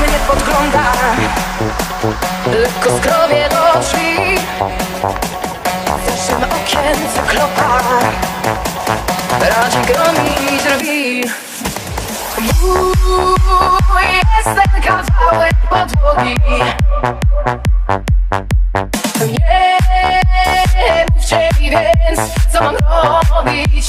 mnie podgląda. Lekko skrobie do drzwi. Zaszym okien zaklopa Radzi gromi i drwi Mój jest ten kawałek podłogi. Nie mówcie mi więc, co mam robić.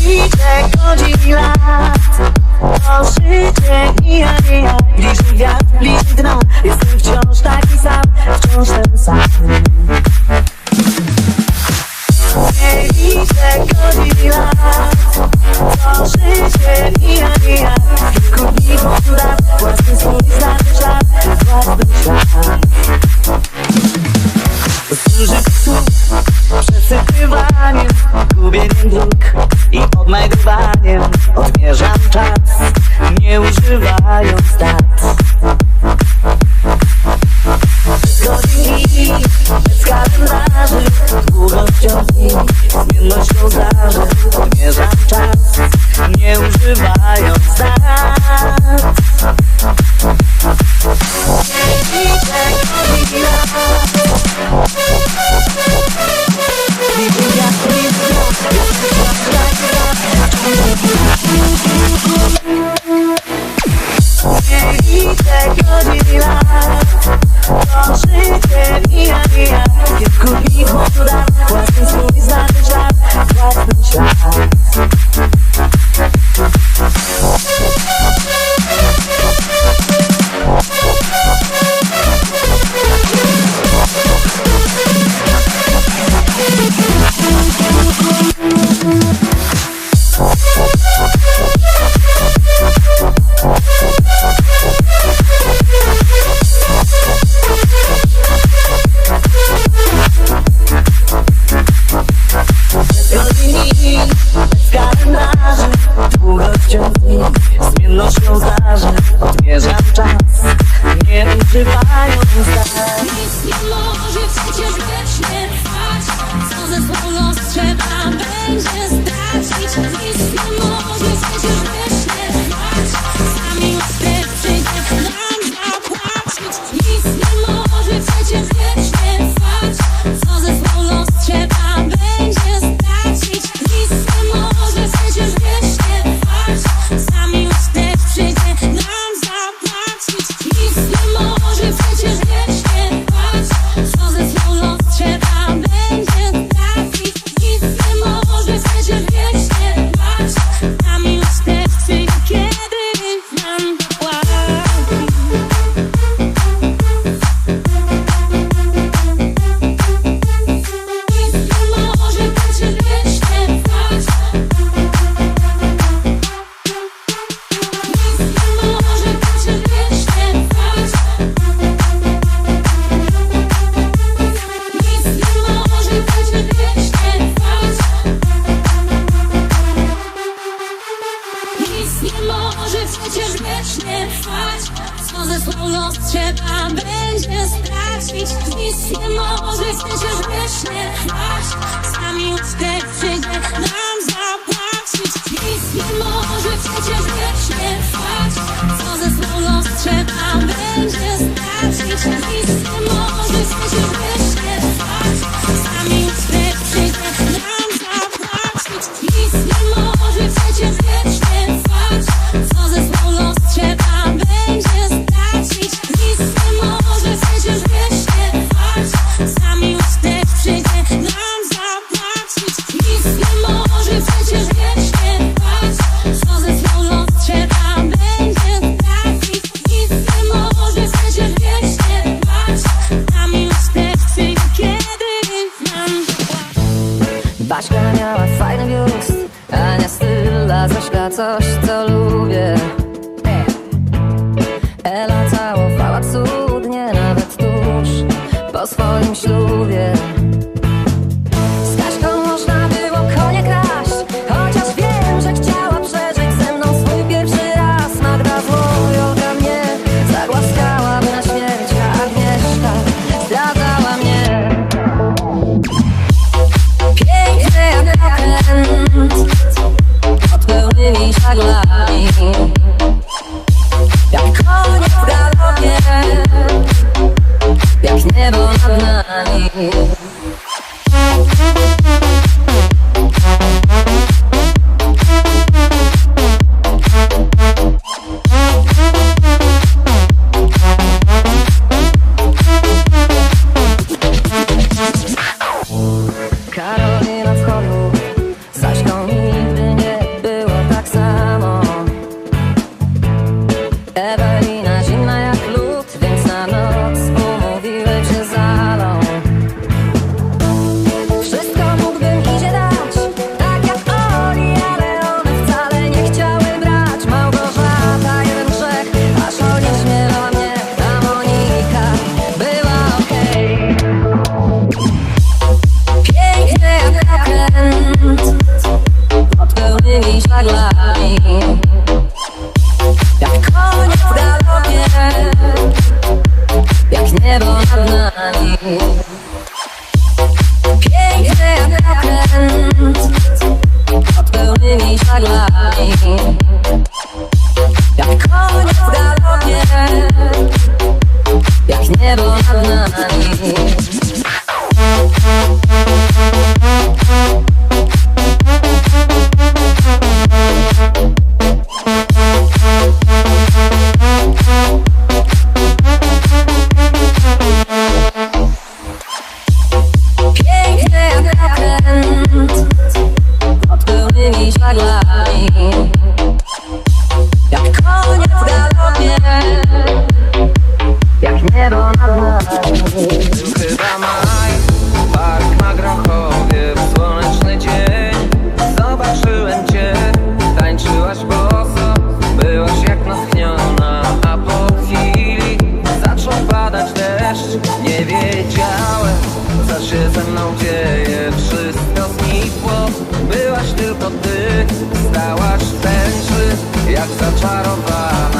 ile godzin i lat To życie mija, mija Bliżej wiatr, bliżej dno. Jestem wciąż taki sam, wciąż ten sam. Ile godzin i lat To życie mija, mija Kilku dni, kilku lat Własny swój znany żart Własny świat. Zużyć słów Przesyp I'm in Cuban and Luke. Eat my goodbye. nie może przecież wiecznie trwać. Co ze swą los trzeba będzie stracić. Nic nie może przecież wiecznie trwać. Sami już też przyjdzie nam zapłacić. Nic nie może przecież wiecznie trwać. Co ze swą los trzeba będzie stracić. Nic jak zaczarowany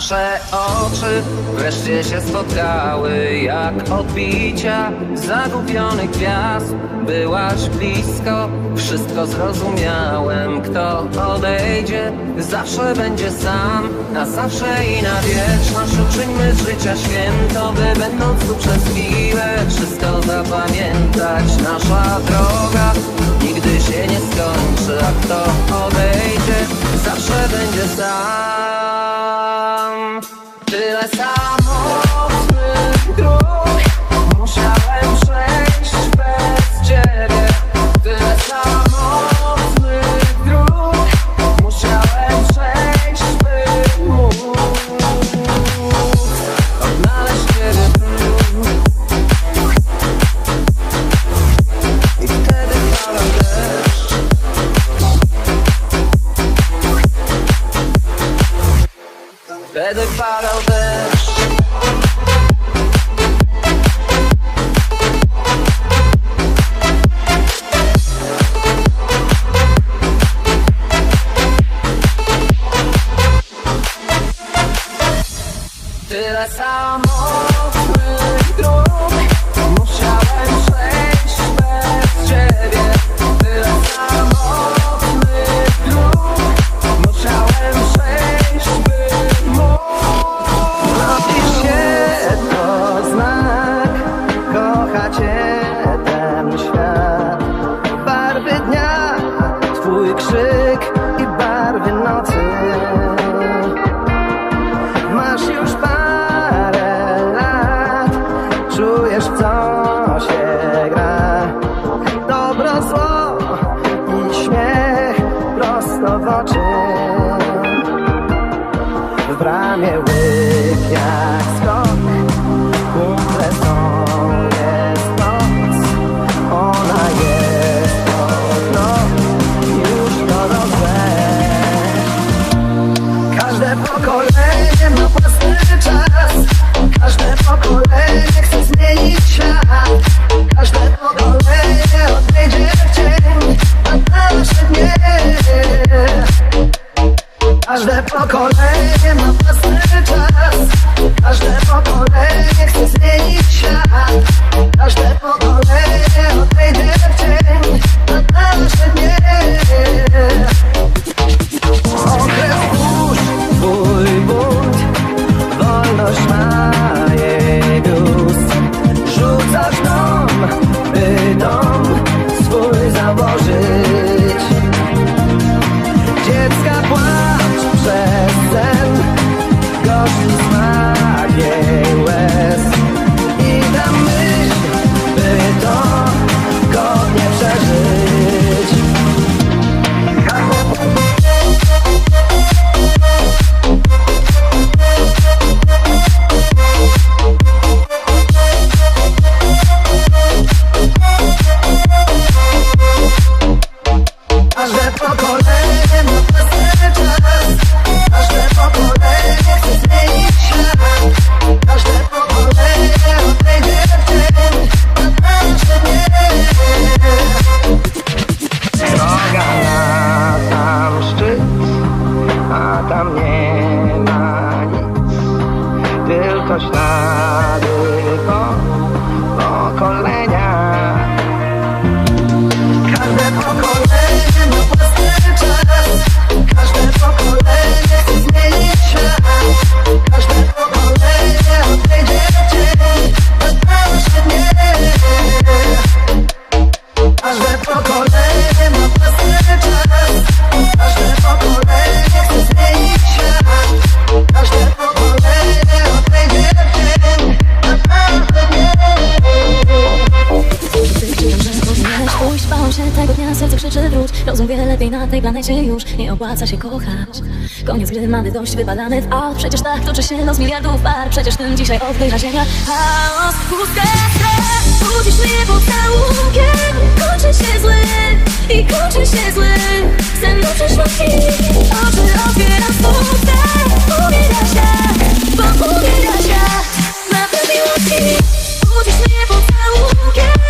Nasze oczy wreszcie się spotkały jak odbicia zagubionych gwiazd. Byłaś blisko, wszystko zrozumiałem. Kto odejdzie, zawsze będzie sam, na zawsze i na wieczność. Uczyńmy z życia święto, by będąc tu przez chwilę wszystko zapamiętać. Nasza droga nigdy się nie skończy, a kto odejdzie, zawsze będzie sam. Tyle samotnych dróg musiałem przejść bez 好日。Tej planecie już nie opłaca się kochać. Koniec gry, mamy dość wypalany w aut Przecież tak toczy się los miliardów par. Przecież tym dzisiaj oddycha ziemia Chaos, pustka, strach Budzisz mnie pocałunkiem Kończy się zły i kończy się zły. Sen do przyszłości Oczy otwieram smutne Uwiera się, bo uwiera się Na miłości Budzisz mnie pocałunkiem Kończy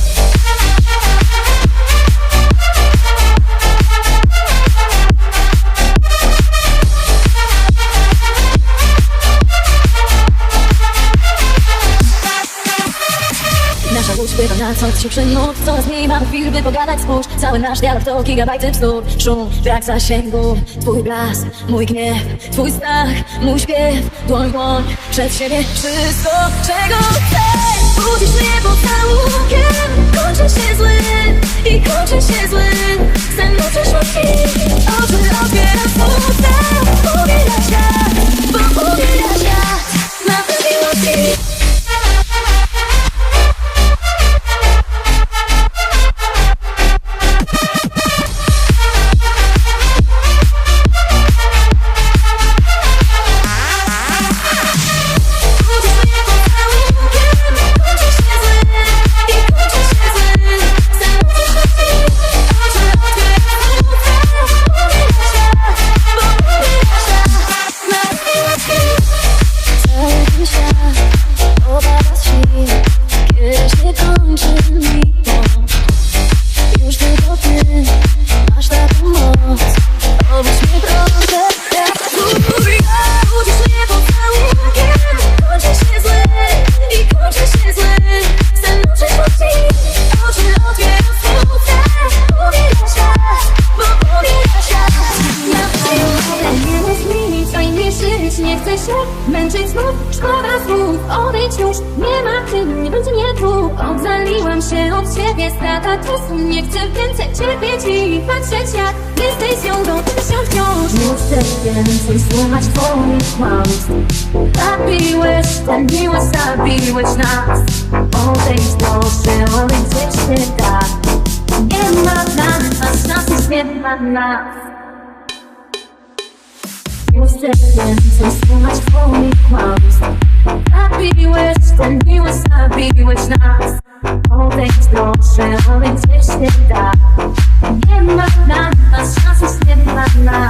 co ciszy nut Coraz mniej mamy chwil, by pogadać spójrz Cały nasz dialog to gigabajty bzdur Szum, brak zasięgu Twój blask, mój gniew Twój strach, mój śpiew Dłoń w dłoń, przed siebie Wszystko, czego chcę Budzisz mnie pocałunkiem Kończy się zły i kończy się zły. Sen do przyszłości Oczy otwieram smutne Uwiera się, bo uwiera się Na miłości Nie chcę się męczyć znów. Szkoda słów, odejdź już Nie ma ty, nie będzie mnie tu. Odzaliłam się od ciebie Strata czasu, nie chcę więcej cierpieć I patrzeć jak jesteś ją Dotyk się wciąż. Nie chcę więcej słuchać twoich kłamstw. Zabiłeś tę miłość, zabiłeś nas. Odejdź proszę, odejdź się da. Nie ma dla nas szans, nie ma nas Odejdź proszę, odejdź gdzieś się da Nie ma dla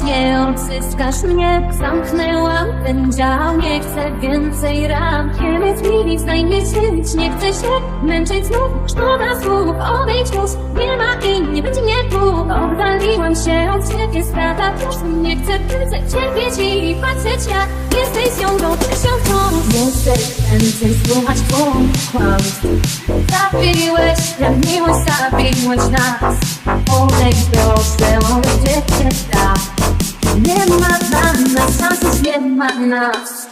się, już nie odzyskasz mnie. Zamknęłam ten dział, nie chcę więcej Nie mów mi daj mi żyć, nie chcę się męczyć znów. Szkoda słów, odejdź już, nie ma i nie będzie mnie tu. Oddaliłam się od ciebie, strata czasu Nie chcę więcej cierpieć i patrzeć jak jesteś ją, dotyk się wciąż Nie chcę więcej słuchać twoich kłamstw Zabiłeś tę miłość, zabiłeś nas. Odejdź proszę, odejdź gdzie się da Nie ma dla nas szans, nie ma nas